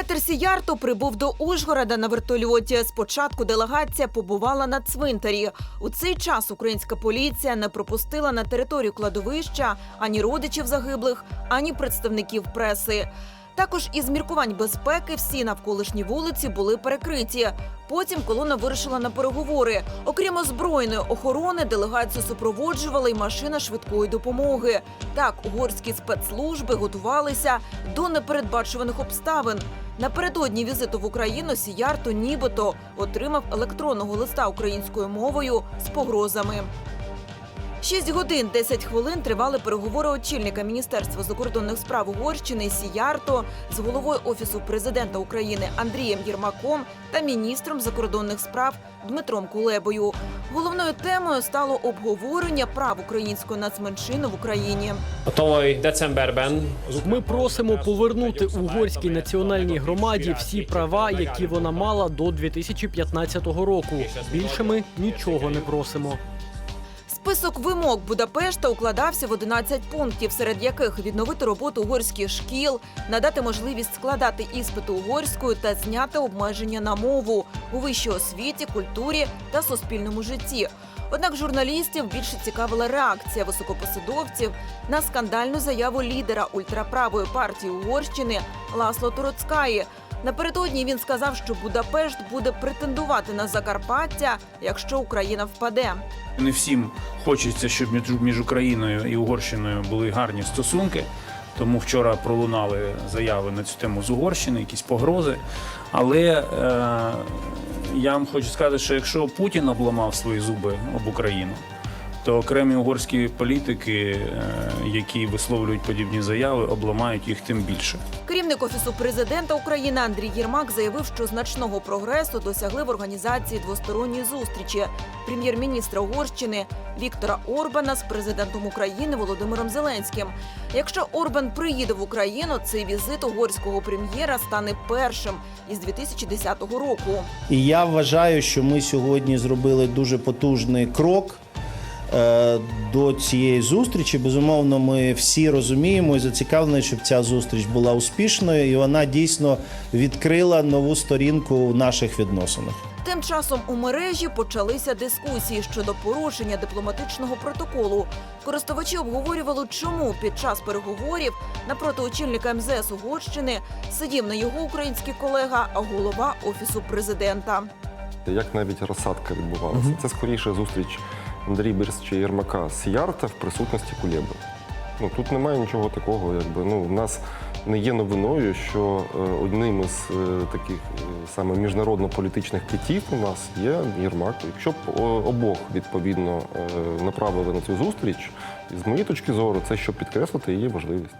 Петер Сіярто прибув до Ужгорода на вертольоті. Спочатку делегація побувала на цвинтарі. У цей час українська поліція не пропустила на територію кладовища ані родичів загиблих, ані представників преси. Також із міркувань безпеки всі навколишні вулиці були перекриті. Потім колона вирушила на переговори. Окрім озброєної охорони, делегацію супроводжувала й машина швидкої допомоги. Так, угорські спецслужби готувалися до непередбачуваних обставин. Напередодні візиту в Україну Сіярто нібито отримав електронного листа українською мовою з погрозами. 6 годин 10 хвилин тривали переговори очільника Міністерства закордонних справ Угорщини Сіярто з головою офісу президента України Андрієм Єрмаком та міністром закордонних справ Дмитром Кулебою. Головною темою стало обговорення прав української нацменшини в Україні. Ми просимо повернути угорській національній громаді всі права, які вона мала до 2015 року. Більше ми нічого не просимо. Список вимог Будапешта укладався в 11 пунктів, серед яких відновити роботу угорських шкіл, надати можливість складати іспити угорською та зняти обмеження на мову у вищій освіті, культурі та суспільному житті. Однак журналістів більше цікавила реакція високопосадовців на скандальну заяву лідера ультраправої партії Угорщини Ласло Тороцкаї. Напередодні він сказав, що Будапешт буде претендувати на Закарпаття, якщо Україна впаде. Не всім хочеться, щоб між, Україною і Угорщиною були гарні стосунки. Тому вчора пролунали заяви на цю тему з Угорщини, якісь погрози. Але е, я вам хочу сказати, що якщо Путін обламав свої зуби об Україну, то окремі угорські політики, е, які висловлюють подібні заяви, обламають їх тим більше. Керівник офісу президента України Андрій Єрмак заявив, що значного прогресу досягли в організації двосторонньої зустрічі прем'єр-міністра Угорщини Віктора Орбана з президентом України Володимиром Зеленським. Якщо Орбан приїде в Україну, цей візит угорського прем'єра стане першим із 2010 року. І я вважаю, що ми сьогодні зробили дуже потужний крок до цієї зустрічі. Безумовно, ми всі розуміємо і зацікавлені, щоб ця зустріч була успішною, і вона дійсно відкрила нову сторінку в наших відносинах. Тим часом у мережі почалися дискусії щодо порушення дипломатичного протоколу. Користувачі обговорювали, чому під час переговорів напроти очільника МЗС Угорщини сидів не його український колега, а голова офісу президента. Як навіть розсадка відбувалася. Це скоріше зустріч Андрія Бірсича Єрмака з Ярта в присутності Кулєби. Ну тут немає нічого такого. Якби ну в нас не є новиною, що е, одним із е, таких е, саме міжнародно-політичних китів у нас є Єрмак. Якщо б обох відповідно направили на цю зустріч, з моєї точки зору, це щоб підкреслити її важливість.